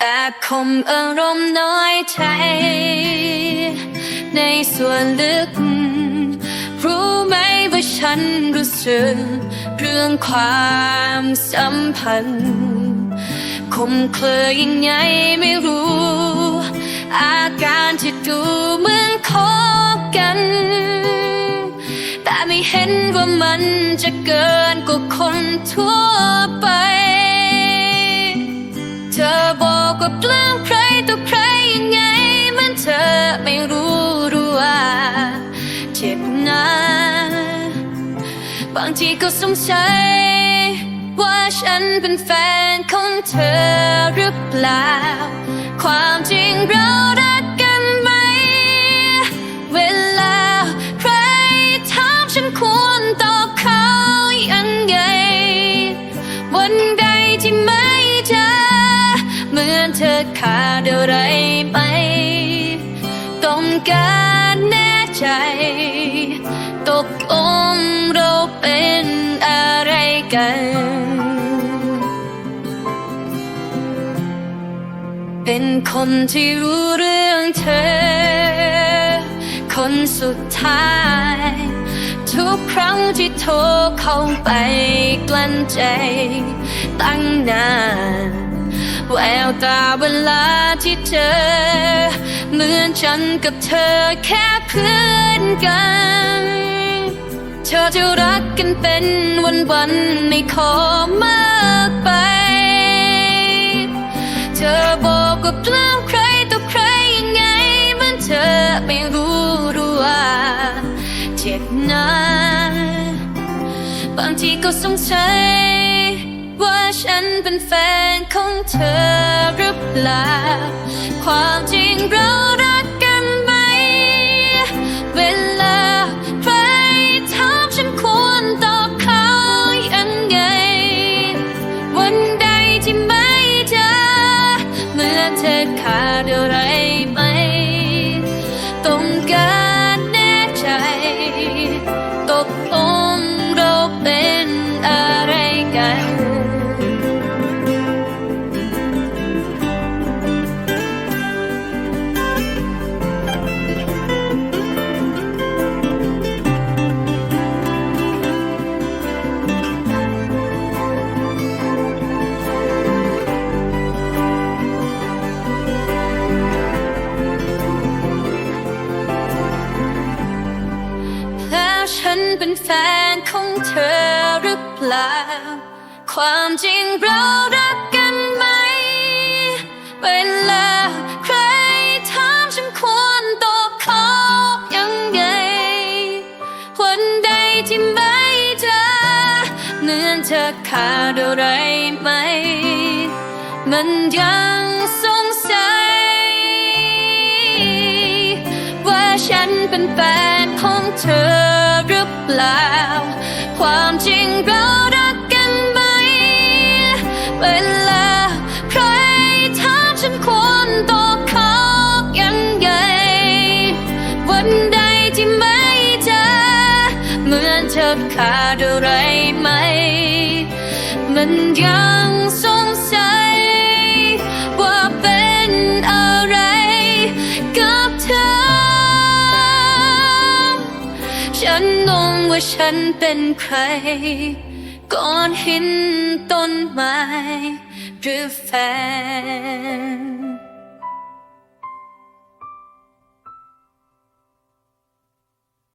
แอบคมอารมณ์น้อยใจ ในส่วนลึก รู้ไหมว่าฉันรู้สึกเรื่องความสัมพันธ์ คมเคลยยังไงไม่รู้ อาการที่ดูเหมือนคบกัน แต่ไม่เห็นว่ามันจะเกินกว่าคนทั่วไป กว่าปลื้มใครต่อใครยังไง มันเธอไม่รู้รู้ว่าเจ็บนะบางทีก็สงสัยว่าฉันเป็นแฟนของเธอหรือเปล่าความ อขาดอะไรไป ต้องการแน่ใจ ตกลงเราเป็นอะไรกัน เป็นคนที่รู้เรื่องเธอ คนสุดท้าย ทุกครั้งที่โทรเข้าไปกลั้นใจตั้งนาน แววตาเวลาที่เจอเหมือนฉันกับเธอแค่เพื่อนกัน เธอจะรักกันเป็นวันๆไม่ขอมากไป เธอบอกว่าปลื้มใครต่อใครยังไงมันเธอไม่รู้รู้ว่าเจ็บนะบางทีก็สงสัย ว่าฉันเป็นแฟนของเธอหรือเปล่า ความจริงเรารักกันไหม เวลาใครถามฉันควรตอบเขายังไง วันใดที่ไม่เจอเมื่อเธอขาด เป็นแฟนของเธอหรือเปล่า ความจริงเรารักกันไหม เวลาใครถามฉันควรตอบเขายังไง วันใดที่ไม่เจอเหมือนเธอขาดอะไรไหม มันยังสงสัย ว่าฉันเป็นแฟนของเธอหรือ เปล่า ความจริงเรารักกันไหมเวลาใครถามฉันควรตอบเขายังไง วันใดที่ไม่เจอเหมือนเธอขาดอะไรไหม มันยัง ฉันงงว่าฉันเป็นใครก่อนหินต้นไม้หรือแฟน